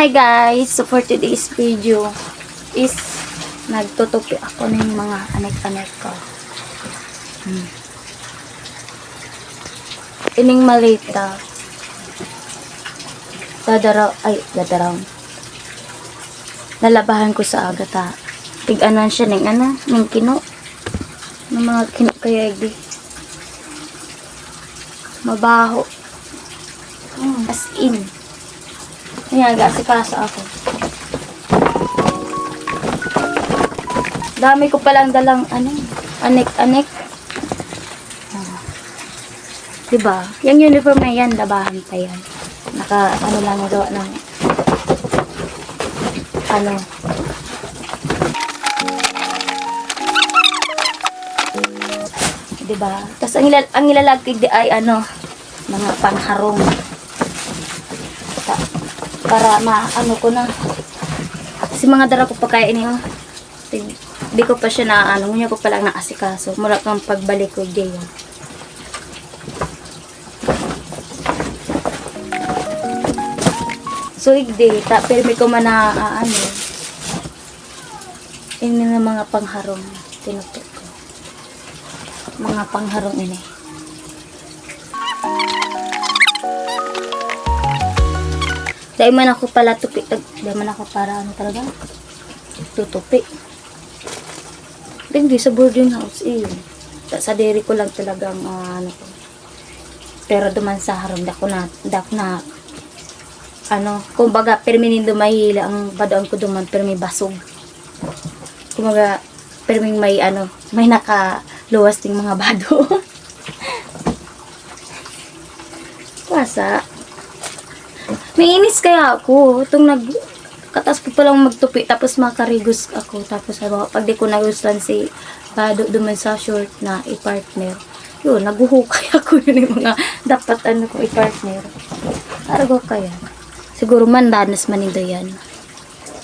Hi guys! So for today's video is nagtutupi ako ng mga anek-anek ko. Hmm. Ining malita. Dadaraw, ay, dadaraw. Nalabahan ko sa agata. Tig-anan siya ng ano, ng kino. Ng mga kino kaya di. Mabaho. Hmm, as in. Ayan, gasikaso ako. Dami ko palang dalang, ano, anek-anek. Ah. Diba? Yung uniform na yan, labahan pa yan. Naka, ano lang, gawa ng, ano, diba? Tapos ang, ilal ang ilalagay di ay, ano, mga pangharong Pa- para maano ko na. Si mga dara ko pa kaya ini oh di, di ko pa siya na ano ngunya ko pa lang naasikaso. Mura kang pagbalik ko diyan so igdi ta permi ko man na ah, ano. Ini mga pangharong tinutok ko. Mga pangharong ini Dahil man ako pala tupi, dahil man ako para ano talaga, tutupi. Hindi sa boarding house, eh. Sa- dairy ko lang talagang ah, ano ko. Pero duman sa haram, dako na, dako na, ano, kumbaga, perminin dumahila ang badoan ko duman, pero may basog. Kumbaga, pero may, ano, may nakaluwas ting mga bado. Wasa. May inis kaya ako. Itong nag... Katas ko palang magtupi, tapos makarigos ako. Tapos ano, pag di ko nagustuhan si Bado duman sa short na i-partner. Yun, naguhukay ako yun yung mga dapat ano ko i-partner. Arago kaya. Siguro man, danas manindo yan.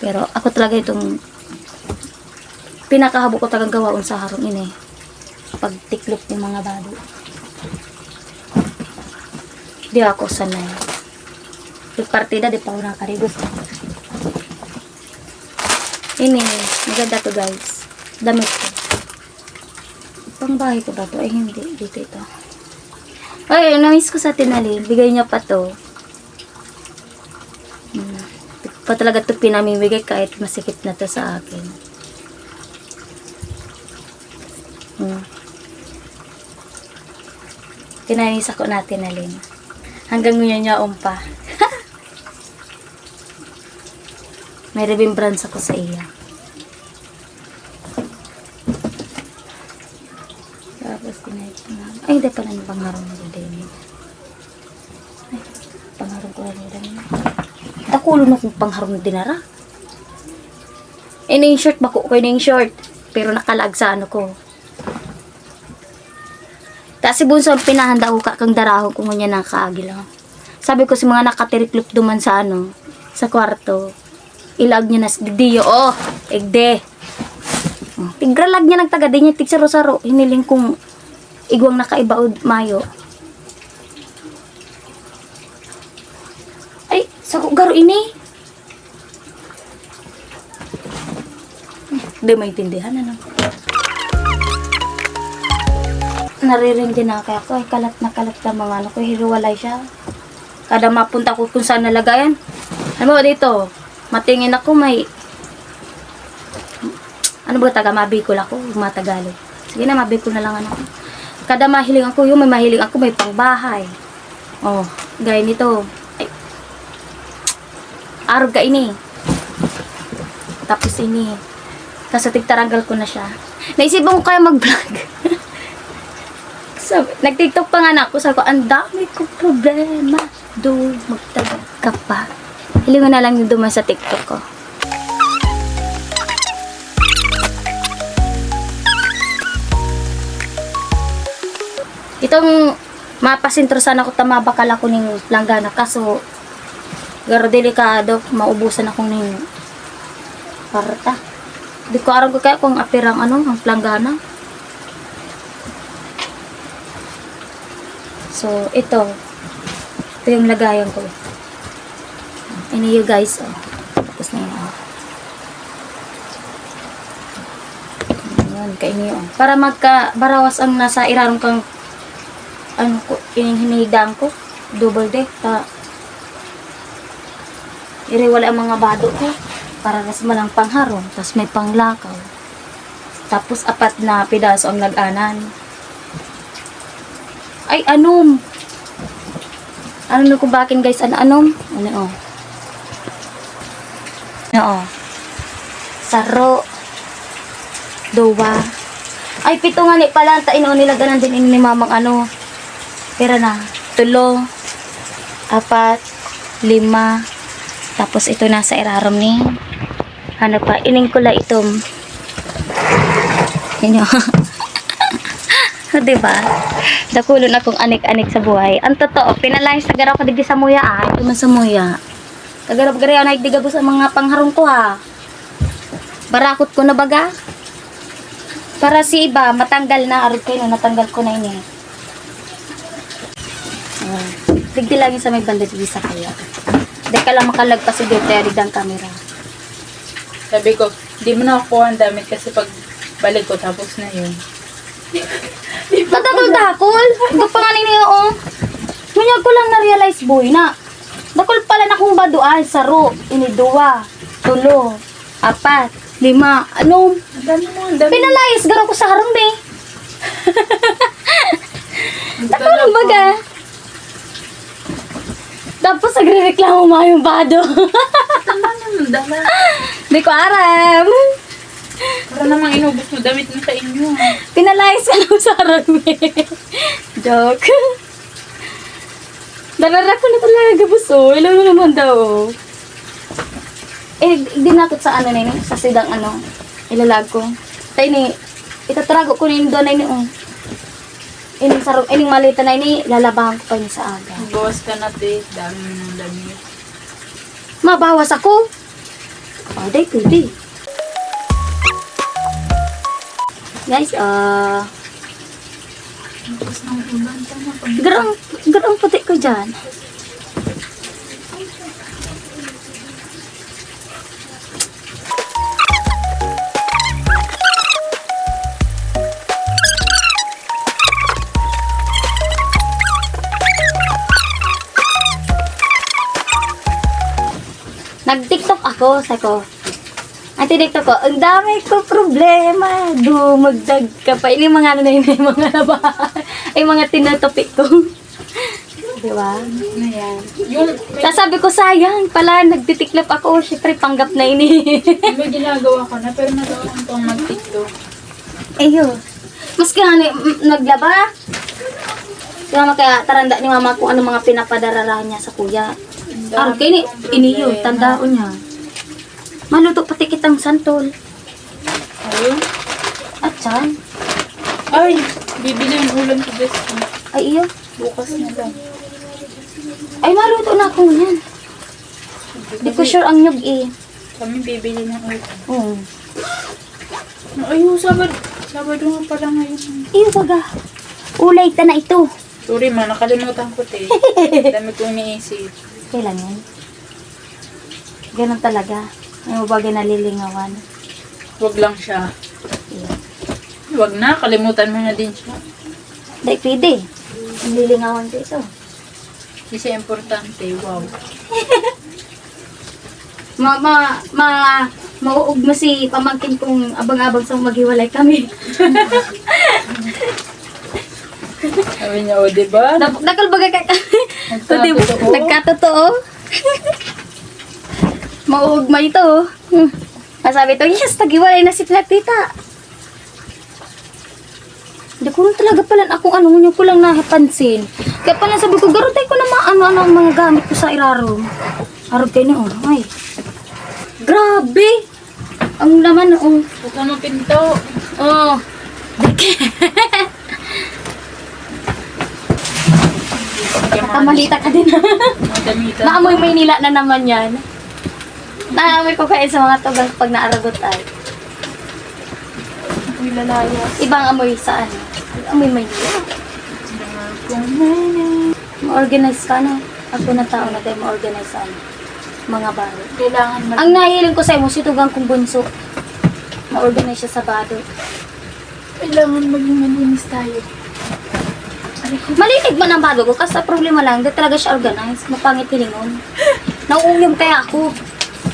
Pero ako talaga itong pinakahabo ko talagang gawaon sa harong ini. Pag tiklop ng mga bado. Di ako sanay. Yung partida, di pa ako nakarigos. Ini, maganda to guys. Damit ko. Pang bahay ko ba to? Ay, hindi. Dito ito. Ay, namiss ko sa tinalin. Bigay niya pa to. Hmm. Ko Pa talaga to pinamimigay kahit masikip na to sa akin. Hmm. Tinanis ako natin alin. Hanggang ngunya niya umpa. May remembrance ako sa iya. Tapos tinayin ko na. Ay, hindi pala yung pangharong na din. Ay, pangharong ko na din. Takulo na kung pangharong na dinara. Eh, yung short, bako ko na yung short. Pero nakalag sa ano ko. Tapos si Bunso, pinahanda ko kakang darahon kung niya nakaagi lang. Sabi ko si mga nakatiriklop duman sa ano, sa kwarto. Ilag niya na sa diyo. Oh, egde. Oh, Tigralag niya nagtaga din niya tigsaro-saro. Hiniling kong igwang nakaibaod mayo. Ay, sa garo ini. Hindi maintindihan ano. Naririnig din na kaya ko, ay kalat na kalat na mga ano ko, hiruwalay siya. Kada mapunta ko kung saan nalagayan. Ano dito? Matingin ako may ano ba taga mabikol ako, yung mga Tagalog. Sige na, mabikol na lang ano. Kada mahiling ako, yung may mahiling ako, may pangbahay. Oh, gaya nito. Ay, arog ka ini. Tapos ini. Tapos tigtaranggal ko na siya. Naisipan ko kaya mag-vlog. Sabi, nag-tiktok pa nga ako. Sabi ko, ang dami ko problema. Do, magtagag ka pa. Hilingan na lang yung duman sa tiktok ko. Itong mapasintro sana ako tamabakal ako ning langgana kaso garo delikado maubusan ako ning parta. Di ko aram ko kaya kung apirang ano ang planggana. So, ito. Ito yung lagayan ko. Iniyo guys, oh. Tapos na yun, oh. Ayan, kainiyo, oh. Para magka, barawas ang nasa irarong kang, ano ko, hinihidang ko. Double deck, ta. Iriwala ang mga bado ko. Para nas malang pangharong, tapos may panglakaw. Tapos apat na pidaso ang nag-anan. Ay, anom. Ano na kung bakin guys, ano anom? Ano oh. Oo. Saro. Duwa. Ay, pito nga ni pala. Tain o nila ganan din ni mamang ano. Pera na. Tulo. Apat. Lima. Tapos ito nasa iraram ni. Ano pa? Ining kula itom. Inyo. diba? Dakulon akong anik-anik sa buhay. Ang totoo, pinalayas sa garaw ko digdi sa muya ah. Ito man sa muya. Tagarap gari ako naigdiga sa mga pangharong ko ha. Barakot ko na baga. Para si iba, matanggal na. Arod kayo na, natanggal ko na ini. Uh, digdi lang yun sa may banda digdi sa kaya. Di ka lang makalagpas si Diyos, kaya digdang camera. Sabi ko, di mo na ako ang damit kasi pag balik ko tapos na yun. Tatakol dakol. Ito pa nga ninyo oh. Ngunyag ko lang na-realize boy na. Dakol pala na kung baduan, saro, iniduwa, tulo, apat, lima, ano, Ang dami mo, ang dami. pinalayas garo ko sa harong be. Dakol baga. Tapos nagre-reklamo mo yung bado. Tama naman, dala. Di ko aram. Para namang inubos mo damit mo sa inyo. Pinalayas ka lang sa harong be. Joke. Darara ko na talaga buso. Ilan mo naman daw. Eh, di natot sa ano na yun, sa sidang ano, ilalag ko. Tayo ni, itatrago ko yun doon na yun, oh. Ining sarong, ining malita na yun, lalabahan ko pa yun sa aga. Bawas ka na, te. Dami ng damit. Mabawas ako. Oh, day, pwede. Guys, ah, Tapos ng ulan, tama pa. Garang, garang puti ko dyan. Nag-tiktok ako, sa ko. Ang tiniktok ko, ang dami ko problema. Dumagdag ka pa. Ini mga ano na yun, yung mga naba. Ay, mga tinatopik ko. Di ba? Na yan. Yung, may, Tapos sabi ko, sayang pala, nagtitiklop ako. Siyempre, panggap na ini. may ginagawa ko na, pero nagawa ko itong mag-tiktok. Ayo. Mas kaya ni, m- naglaba. Mama kaya taranda ni mama kung ano mga pinapadararahan niya sa kuya. Araw kayo ni, iniyo, tandaon niya. Maluto pati kitang santol. Ayun. At saan? Ay, bibili yung ulam ko best. Ay, iyo. Bukas na lang. Ay, maluto na ako yan. Di ko sure ang nyug eh. Kami bibili ng ulam. Oo. Ayun, Sabado. Sabado nga pala ngayon. Iyo, baga. Ulay ta na ito. Sorry ma, nakalimutan ko te. Dami ko iniisip. Kailan yan? Ganun talaga. May bagay nalilingawan. Wag lang siya. Iyo. Wag na, kalimutan mo na din siya. Dahil pwede. Nililingawan ko ito. Kasi importante, wow. Ma, ma, ma, mauug mo si pamangkin kong abang-abang sa maghiwalay kami. Sabi niya, o diba? Nag- Nakalbaga ka Nagkatotoo. nagkatotoo. Mauug ma ito. Hmm. Masabi to, yes, naghiwalay na si tita. Hindi ko talaga pala akong ano, nyo ko lang napansin. Kaya pala sabi ko, garutay ko na maano ano ang mga gamit ko sa iraro. Arog kayo na, oh. Ay. Grabe! Ang laman, oh. Buka mo pinto. Oh. Kamalita ka din. Naamoy Maynila na naman yan. Naamoy ko kayo sa mga tugang pag naaragot ay. Uy, lalayas. Ibang amoy sa ano. Amoy Maynila. Ma-organize ka na. Ako na tao na tayo ma-organize sa ano. mga baro. Kailangan mag... Ang nahiling ko sa imo, si Tugang kong bunso. Na-organize siya sa bado. Kailangan maging malinis tayo. Malinig man ang bado ko, kasi problema lang, di talaga siya organized. Mapangit hilingon. Nauuyom kaya ako.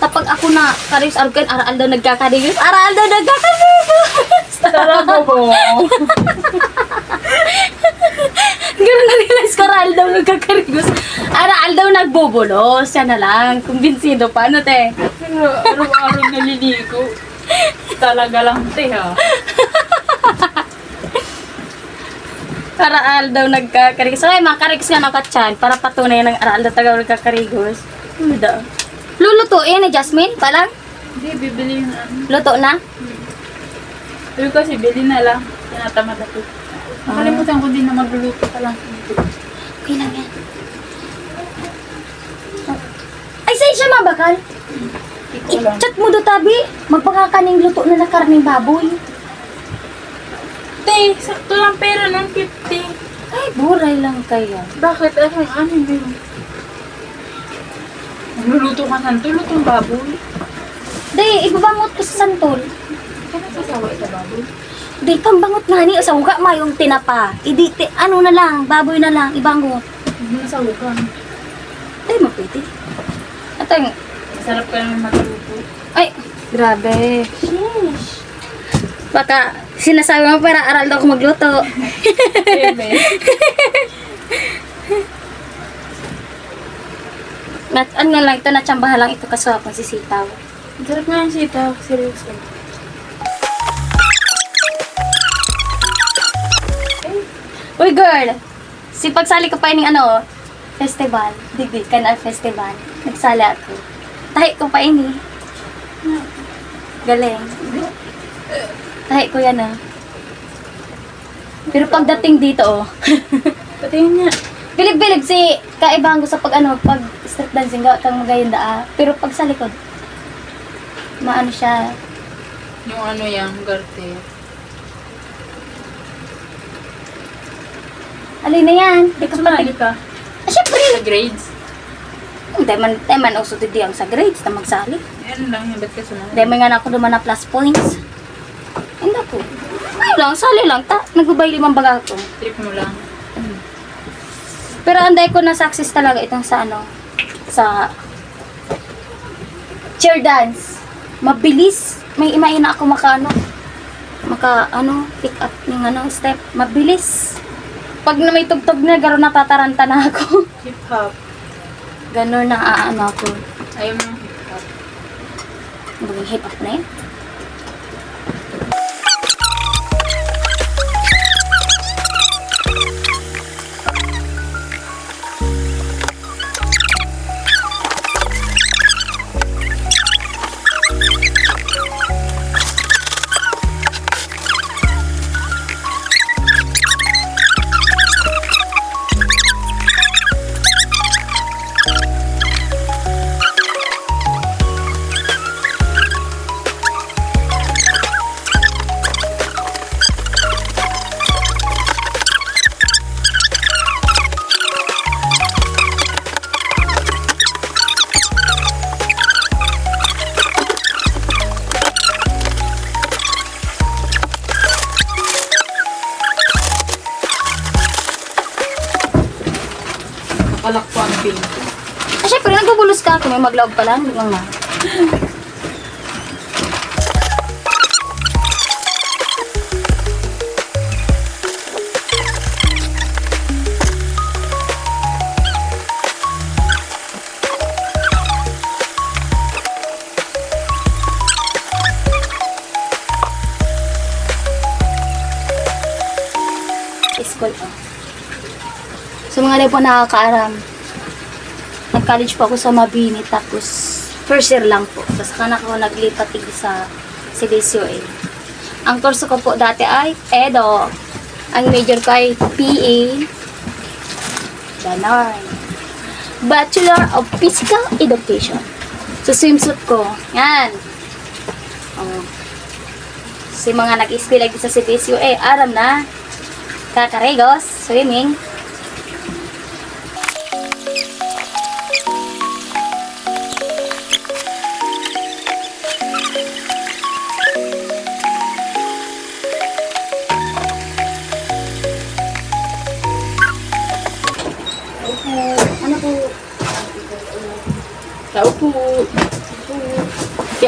Kapag ako na karis argan, aral daw nagkakarigos, aral daw nagkakarigos. Talaga po. Ganun na realize ko, aral daw nagkakarigos. Aral daw nagbobolos. Yan na lang. Kumbinsido pa, ano te? Araw-araw naliligo. Talaga lang, te, ha? Para aral daw nagkakarigos. Ay, mga karigos nga nakatsan para patunay ng aral daw taga nagkakarigos. Ano daw? Lulutuin ni Jasmine pa lang? Hindi, bibili ano. Luto na? Sabi ko kasi, bili na lang. Tinatamad ako. Nakalimutan ko din na magluluto pa lang. Okay lang yan. Ay, sa'yo siya mabakal? I-chat mo do tabi. Magpakakaning luto na na karning baboy. Te, sakto lang pera ng 50. Ay, buray lang kaya. Bakit? Ano, ano yun? Nagluluto ka ng lutong baboy. Day, ibabangot ko sa santol. Kaya nasasawa ito baboy? Day, pambangot nga ni. Sa uga ma yung tinapa. Idi, ti, ano na lang, baboy na lang, ibangot. Hindi nasawa ka. Day, mapiti. Ito yung, Masarap ka naman magluto. ay, grabe. Sheesh. Baka sinasabi mo para aral daw ako magluto. Bebe. At ano lang ito, natsambahan lang ito kaswapang sisitaw. Masarap nga yung sitaw. Seryoso. Uy, girl! Si pagsali ko pa ining ano, festival. Digdig ka na festival. Nagsali ako. Tahi ko pa ini. Galing. Tahi ko yan ah. Pero pagdating dito oh. Patingin niya. Bilib-bilib si kaibang sa pag ano, pag street dancing gawa kang magayon daa. Pero pag sa likod, maano siya, Yung ano yan, garte. alin na yan? Di ka Sumali pati. ka Ah, syempre. sa grades. Hindi man, hindi man uso didi ang sa grades na magsali. Yan lang. Ba't ka sumali? Hindi man nga na ako duman na plus points. Hindi po. Ay lang, sali lang. Ta, nagbabay limang baga ako. Trip mo lang. Pero anday ko na success talaga itong sa ano, sa chair dance. Mabilis. May imain na ako maka ano, maka ano, pick up yung ano, step. Mabilis. Pag na may tugtog na, garo natataranta na ako. Hip-hop. Ganon na aano ako. Ayaw mo ng hip-hop. Maging hip hop na yun. Ang pinto. Ah, syempre, nagbubulos ka ako. May maglawag pa lang. Hindi lang na. Mga di po nakakaaram, nag-college po ako sa Mabini tapos first year lang po. Tapos kana ko naglipat dito sa CDCOA. Ang kurso ko po dati ay EDO. Ang major ko ay PA. Ganon. Bachelor of Physical Education. So swimsuit ko. Yan. Oh. Si mga nag-spill like sa CDCOA, aram na. Kakaregos, swimming.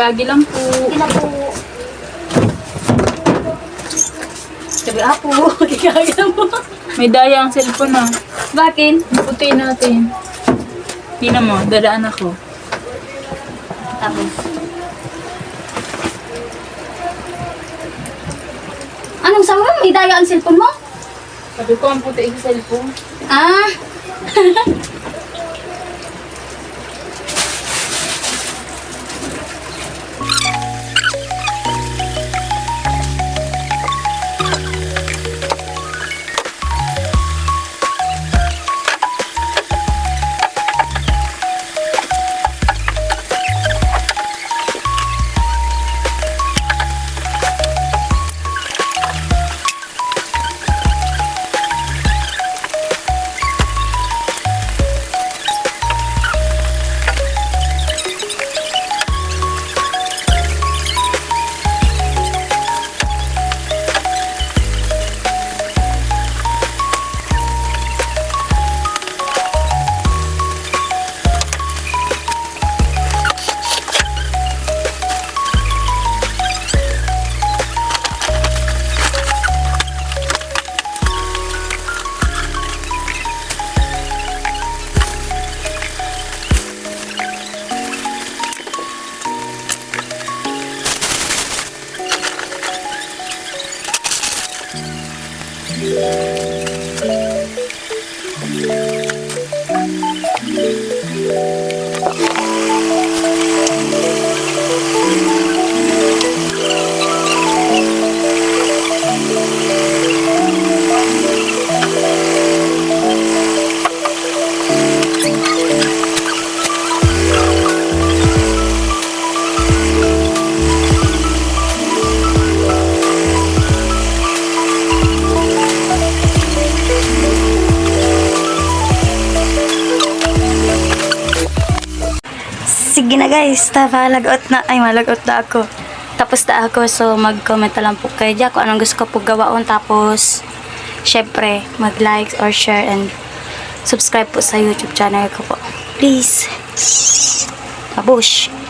Tiyagi lang po. Kila po. Sabi ako, kaya mo. May daya ang cellphone ah. Bakit? Puti natin. Tingnan mo, dadaan ako. Tapos. Anong mo? May daya ang cellphone mo? Sabi ko, ang puti sa cellphone. Ah. guys, tapa lagot na. Ay, malagot na ako. Tapos na ako, so mag-comment lang po kayo dyan kung anong gusto ko po gawaon. Tapos, syempre, mag-like or share and subscribe po sa YouTube channel ko po. Please. Babush.